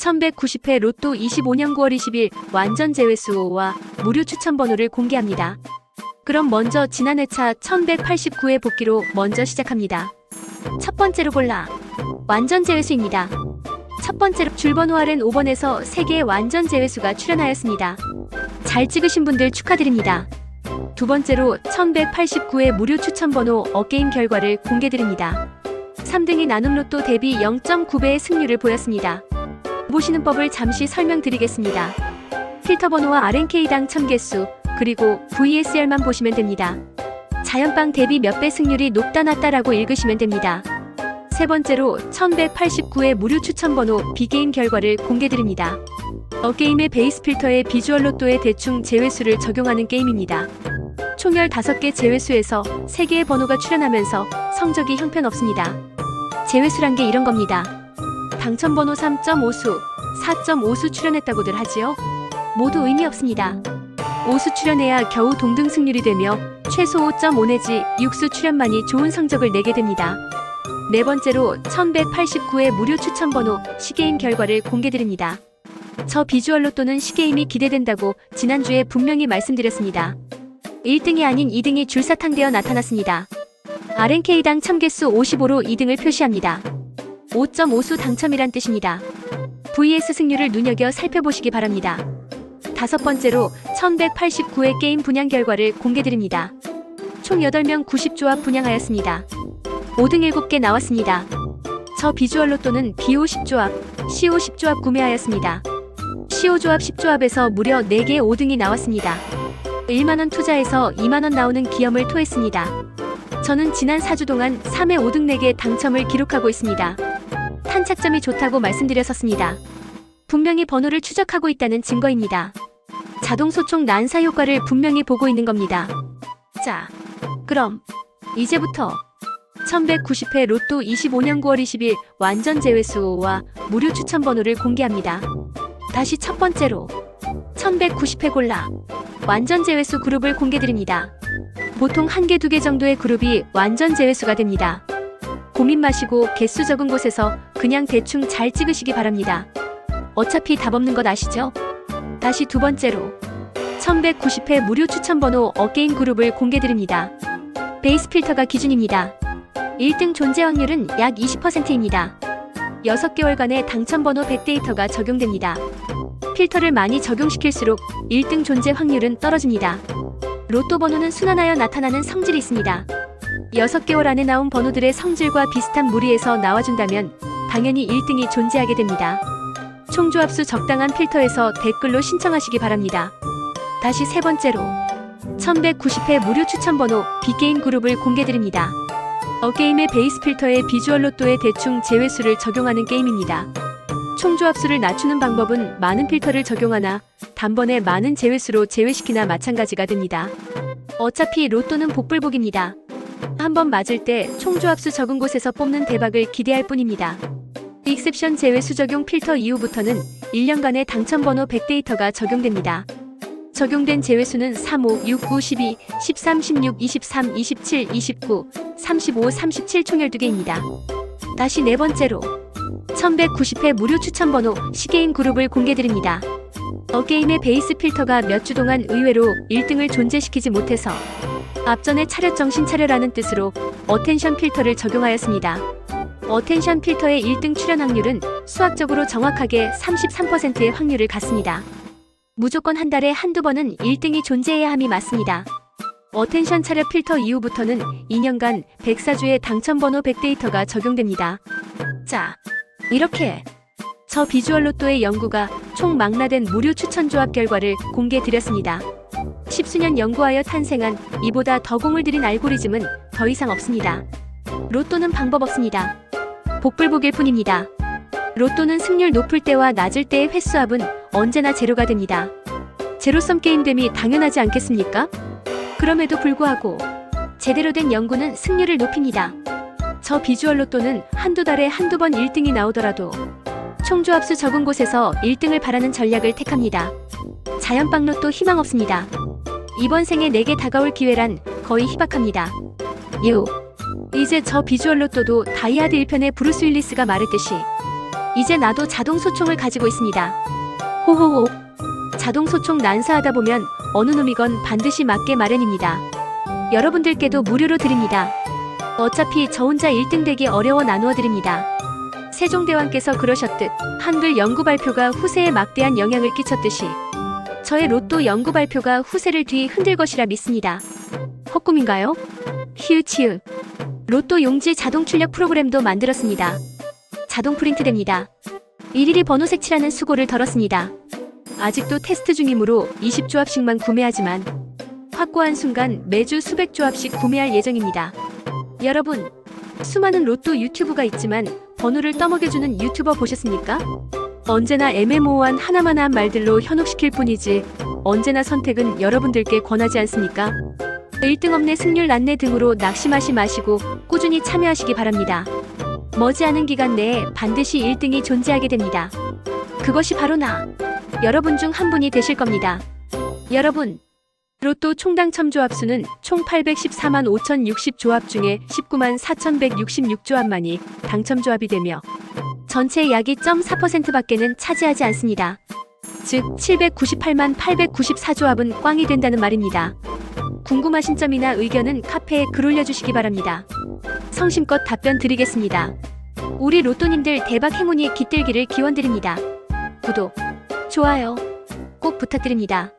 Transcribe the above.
1190회 로또 25년 9월 20일 완전 제외수와 무료 추천 번호를 공개합니다. 그럼 먼저 지난 회차 1189회 복귀로 먼저 시작합니다. 첫 번째로 골라 완전 제외수입니다. 첫 번째로 줄번호 아래 5번에서 3개의 완전 제외수가 출연하였습니다. 잘 찍으신 분들 축하드립니다. 두 번째로 1189회 무료 추천 번호 어게임 결과를 공개드립니다. 3등이 나눔 로또 대비 0.9배의 승률을 보였습니다. 보시는 법을 잠시 설명드리겠습니다. 필터 번호와 RNK당 1000개수, 그리고 VSR만 보시면 됩니다. 자연빵 대비 몇 배 승률이 높다 낮다라고 읽으시면 됩니다. 세 번째로 1189의 무료 추천 번호 비게임 결과를 공개드립니다. 어게임의 베이스 필터에 비주얼 로또의 대충 제외수를 적용하는 게임입니다. 총 15개 제외수에서 3개의 번호가 출연하면서 성적이 형편없습니다. 제외수란 게 이런 겁니다. 당첨번호 3.5수, 4.5수 출연했다고들 하지요? 모두 의미 없습니다. 5수 출연해야 겨우 동등 승률이 되며 최소 5.5 내지 6수 출연만이 좋은 성적을 내게 됩니다. 네 번째로 1189의 무료 추천번호 시게임 결과를 공개드립니다. 저 비주얼로 또는 시게임이 기대된다고 지난주에 분명히 말씀드렸습니다. 1등이 아닌 2등이 줄사탕 되어 나타났습니다. RNK당 1000개수 55로 2등을 표시합니다. 5.5수 당첨이란 뜻입니다. VS 승률을 눈여겨 살펴보시기 바랍니다. 다섯 번째로 1189의 게임 분양 결과를 공개드립니다. 총 8명 90조합 분양하였습니다. 5등 7개 나왔습니다. 저 비주얼 로 또는 BO 10조합, CO 10조합 구매하였습니다. CO 조합 10조합에서 무려 4개 5등이 나왔습니다. 1만원 투자해서 2만원 나오는 기염을 토했습니다. 저는 지난 4주 동안 3회 5등 4개 당첨을 기록하고 있습니다. 탄착점이 좋다고 말씀드렸었습니다. 분명히 번호를 추적하고 있다는 증거입니다. 자동 소총 난사 효과를 분명히 보고 있는 겁니다. 자, 그럼 이제부터 1190회 로또 25년 9월 20일 완전 제외수와 무료 추천 번호를 공개합니다. 다시 첫 번째로 1190회 골라 완전 제외수 그룹을 공개드립니다. 보통 한 개, 두 개 정도의 그룹이 완전 제외수가 됩니다. 고민 마시고 개수 적은 곳에서 그냥 대충 잘 찍으시기 바랍니다. 어차피 답 없는 것 아시죠? 다시 두 번째로 1190회 무료 추천 번호 어게인 그룹을 공개드립니다. 베이스 필터가 기준입니다. 1등 존재 확률은 약 20%입니다. 6개월간의 당첨 번호 100데이터가 적용됩니다. 필터를 많이 적용시킬수록 1등 존재 확률은 떨어집니다. 로또 번호는 순환하여 나타나는 성질이 있습니다. 6개월 안에 나온 번호들의 성질과 비슷한 무리에서 나와준다면 당연히 1등이 존재하게 됩니다. 총조합수 적당한 필터에서 댓글로 신청하시기 바랍니다. 다시 세 번째로 1190회 무료 추천 번호 비게임 그룹을 공개드립니다. 어게임의 베이스 필터에 비주얼 로또의 대충 제외수를 적용하는 게임입니다. 총조합수를 낮추는 방법은 많은 필터를 적용하나 단번에 많은 제외수로 제외시키나 마찬가지가 됩니다. 어차피 로또는 복불복입니다. 한번 맞을 때 총조합수 적은 곳에서 뽑는 대박을 기대할 뿐입니다. 익셉션 제외 수 적용 필터 이후부터는 1년간의 당첨번호 100데이터가 적용됩니다. 적용된 제외수는 3, 5, 6, 9, 12, 13, 16, 23, 27, 29, 35, 37총 12개입니다. 다시 네 번째로 1190회 무료 추천 번호 시게임 그룹을 공개드립니다. 어게임의 베이스 필터가 몇 주 동안 의외로 1등을 존재시키지 못해서 앞전에 차렷 정신 차려라는 뜻으로 어텐션 필터를 적용하였습니다. 어텐션 필터의 1등 출연 확률은 수학적으로 정확하게 33%의 확률을 갖습니다. 무조건 한 달에 한두 번은 1등이 존재해야 함이 맞습니다. 어텐션 차렷 필터 이후부터는 2년간 104주의 당첨번호 100데이터가 적용됩니다. 자, 이렇게 저 비주얼 로또의 연구가 총 망라된 무료 추천 조합 결과를 공개 드렸습니다. 십수년 연구하여 탄생한 이보다 더 공을 들인 알고리즘은 더 이상 없습니다. 로또는 방법 없습니다. 복불복일 뿐입니다. 로또는 승률 높을 때와 낮을 때의 횟수합은 언제나 제로가 됩니다. 제로섬 게임됨이 당연하지 않겠습니까? 그럼에도 불구하고 제대로 된 연구는 승률을 높입니다. 저 비주얼 로또는 한두 달에 한두 번 1등이 나오더라도 총조합수 적은 곳에서 1등을 바라는 전략을 택합니다. 자연빵 로또 희망 없습니다. 이번 생에 내게 다가올 기회란 거의 희박합니다. 유. 이제 저 비주얼 로 또도 다이아드 1편의 브루스 윌리스가 말했듯이 이제 나도 자동 소총을 가지고 있습니다. 호호호. 자동 소총 난사하다 보면 어느 놈이건 반드시 맞게 마련입니다. 여러분들께도 무료로 드립니다. 어차피 저 혼자 1등 되기 어려워 나누어 드립니다. 세종대왕께서 그러셨듯 한글 연구 발표가 후세에 막대한 영향을 끼쳤듯이 저의 로또 연구 발표가 후세를 뒤 흔들 것이라 믿습니다. 헛꿈인가요? 히읗히읗. 로또 용지 자동 출력 프로그램도 만들었습니다. 자동 프린트됩니다. 일일이 번호 색칠하는 수고를 덜었습니다. 아직도 테스트 중이므로 20조합씩만 구매하지만 확고한 순간 매주 수백 조합씩 구매할 예정입니다. 여러분, 수많은 로또 유튜브가 있지만 번호를 떠먹여주는 유튜버 보셨습니까? 언제나 애매모호한 하나마나한 말들로 현혹시킬 뿐이지 언제나 선택은 여러분들께 권하지 않습니까? 1등 업내 승률 난내 등으로 낙심하시 마시고 꾸준히 참여하시기 바랍니다. 머지않은 기간 내에 반드시 1등이 존재하게 됩니다. 그것이 바로 나. 여러분 중 한 분이 되실 겁니다. 여러분, 로또 총당 첨조합수는 총 814만 5,060 조합 중에 19만 4,166 조합만이 당첨 조합이 되며 전체 약이 0.4%밖에는 차지하지 않습니다. 즉 798만 894조합은 꽝이 된다는 말입니다. 궁금하신 점이나 의견은 카페에 글 올려주시기 바랍니다. 성심껏 답변 드리겠습니다. 우리 로또님들 대박 행운이 깃들기를 기원드립니다. 구독, 좋아요 꼭 부탁드립니다.